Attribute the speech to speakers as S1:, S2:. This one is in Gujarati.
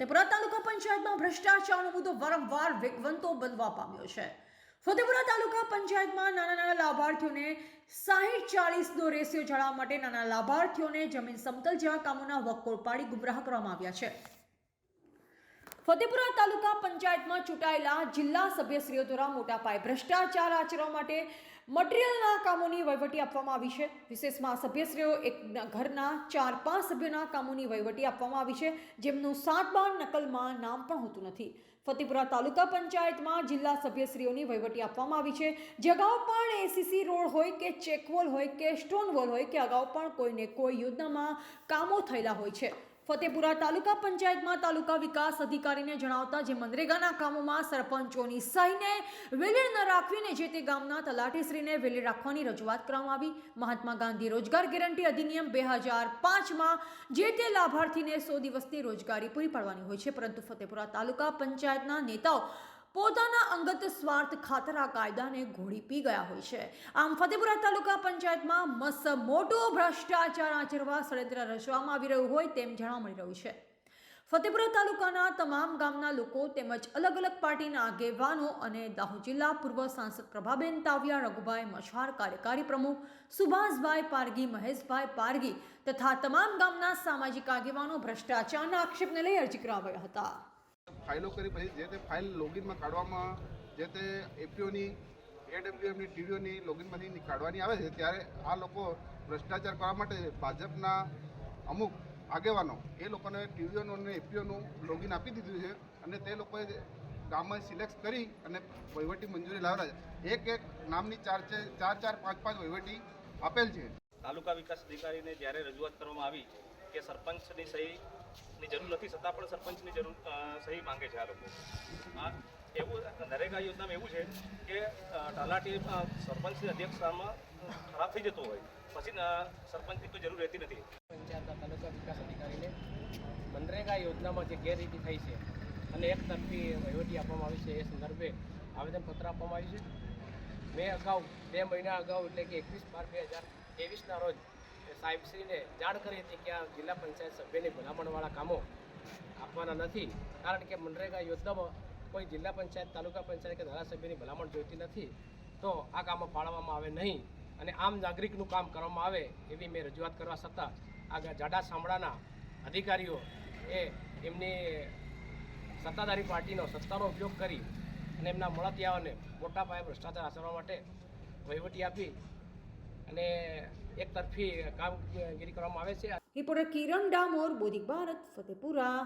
S1: ફતેપુરા તાલુકા પંચાયતમાં ભ્રષ્ટાચારનો મુદ્દો વારંવાર વેગવંતો બનવા પામ્યો છે. ફતેપુરા તાલુકા પંચાયતમાં નાના નાના લાભાર્થીઓને સાહીઠ ચાલીસનો રેશિયો જાળવવા માટે નાના લાભાર્થીઓને જમીન સમતલ જેવા કામોના વકોળ પાડી ગુમરાહ કરવામાં આવ્યા છે. ફતેપુરા તાલુકા પંચાયતમાં ચૂંટાયેલા જિલ્લા સભ્યશ્રીઓ દ્વારા મોટા પાયે ભ્રષ્ટાચાર આચરવા માટે મટીરિયલના કામોની વહીવટી આપવામાં આવી છે. વિશેષમાં સભ્યશ્રીઓ એક ઘરના ચાર પાંચ સભ્યોના કામોની વહીવટી આપવામાં આવી છે, જેમનું સાત બાર નકલમાં નામ પણ હોતું નથી. ફતેપુરા તાલુકા પંચાયતમાં જિલ્લા સભ્યશ્રીઓની વહીવટી આપવામાં આવી છે. જે અગાઉ પણ એસીસી રોડ હોય કે ચેકવોલ હોય કે સ્ટોન વોલ હોય, કે અગાઉ પણ કોઈને કોઈ યોજનામાં કામો થયેલા હોય છે. ફતેપુરા તાલુકા પંચાયતમાં તાલુકા વિકાસ અધિકારીને જણાવતા જે મનરેગાના કામોમાં સરપંચોની સહીને વેલીડ ન રાખવીને જે તે ગામના તલાટીશ્રીને વેલીડ રાખવાની રજૂઆત કરવામાં આવી. મહાત્મા ગાંધી રોજગાર ગેરંટી અધિનિયમ બે હજાર પાંચમાં જે તે લાભાર્થીને સો દિવસની રોજગારી પૂરી પાડવાની હોય છે. પરંતુ ફતેપુરા તાલુકા પંચાયતના નેતાઓ પોતાના અંગત સ્વાર્થ ખાતર આ કાયદાને ઘોડી પી ગયા હોય છે. આમ ફતેપુરા તાલુકા પંચાયતમાં મસ્ત મોટો ભ્રષ્ટાચાર આચરવા ષડયંત્ર રચવામાં આવી રહ્યું હોય તેમ જાણવા મળી રહ્યું છે. ફતેપુરા તાલુકાના તમામ ગામના લોકો તેમજ અલગ અલગ પાર્ટીના આગેવાનો અને દાહોદ જિલ્લા પૂર્વ સાંસદ પ્રભાબેન તાવિયા, રઘુભાઈ મછાર કાર્યકારી પ્રમુખ સુભાષભાઈ પારગી મહેશભાઈ પારગી તથા તમામ ગામના સામાજિક આગેવાનો ભ્રષ્ટાચારના આક્ષેપને લઈ અરજી કરાવ્યા હતા.
S2: ફાઇલો કરી પછી જે તે ફાઇલ લોગિનમાં કાઢવામાં, જે તે એપીઓની એડબ્લ્યુએમની ટીડીઓની લોગિનમાંથી કાઢવાની આવે છે, ત્યારે આ લોકો ભ્રષ્ટાચાર કરવા માટે ભાજપના અમુક આગેવાનો, એ લોકોને ટીડીઓનું અને એપીઓનું લોગિન આપી દીધું છે અને તે લોકોએ ગામમાં સિલેક્ટ કરી અને વહીવટી મંજૂરી લાવેલા છે. એક એક નામની ચાર ચાર ચાર ચાર, પાંચ પાંચ વહીવટી આપેલ છે.
S3: તાલુકા વિકાસ અધિકારીને જ્યારે રજૂઆત કરવામાં આવી કે સરપંચની સહીની જરૂર નથી છતાં પણ સરપંચની જરૂર સહી માંગે છે આ લોકો. આ એવું નરેગા યોજનામાં એવું છે કે તલાટી સરપંચની અધ્યક્ષતામાં ખરાબ થઈ જતો હોય, પછી સરપંચની કોઈ જરૂર રહેતી નથી.
S4: પંચાયતના તાલુકા વિકાસ અધિકારીને મનરેગા યોજનામાં જે ગેરરીતિ થઈ છે, અને એક તરફી વહીવટી આપવામાં આવી છે, એ સંદર્ભે આવેદનપત્ર આપવામાં આવ્યું છે. મેં અગાઉ, બે મહિના અગાઉ, એટલે કે એકવીસ બાર બે હજાર ત્રેવીસના રોજ સાહેબશ્રીને જાણ કરી હતી કે આ જિલ્લા પંચાયત સભ્યની ભલામણવાળા કામો આપવાના નથી. કારણ કે મનરેગા યોજનામાં કોઈ જિલ્લા પંચાયત, તાલુકા પંચાયત કે ધારાસભ્યની ભલામણ જોઈતી નથી, તો આ કામો ફાળવવામાં આવે નહીં અને આમ નાગરિકનું કામ કરવામાં આવે એવી મેં રજૂઆત કરવા છતાં આ જાડા સાંભળાના અધિકારીઓ એ એમની સત્તાધારી પાર્ટીનો સત્તાનો ઉપયોગ કરી અને એમના મળતિયાઓને મોટા પાયે ભ્રષ્ટાચાર આચરવા માટે વહીવટી આપી અને એક તરફી કામગીરી કરવામાં આવે છે.
S1: રિપોર્ટર કિરણ ડામોર બોધિક ભારત ફતેપુરા.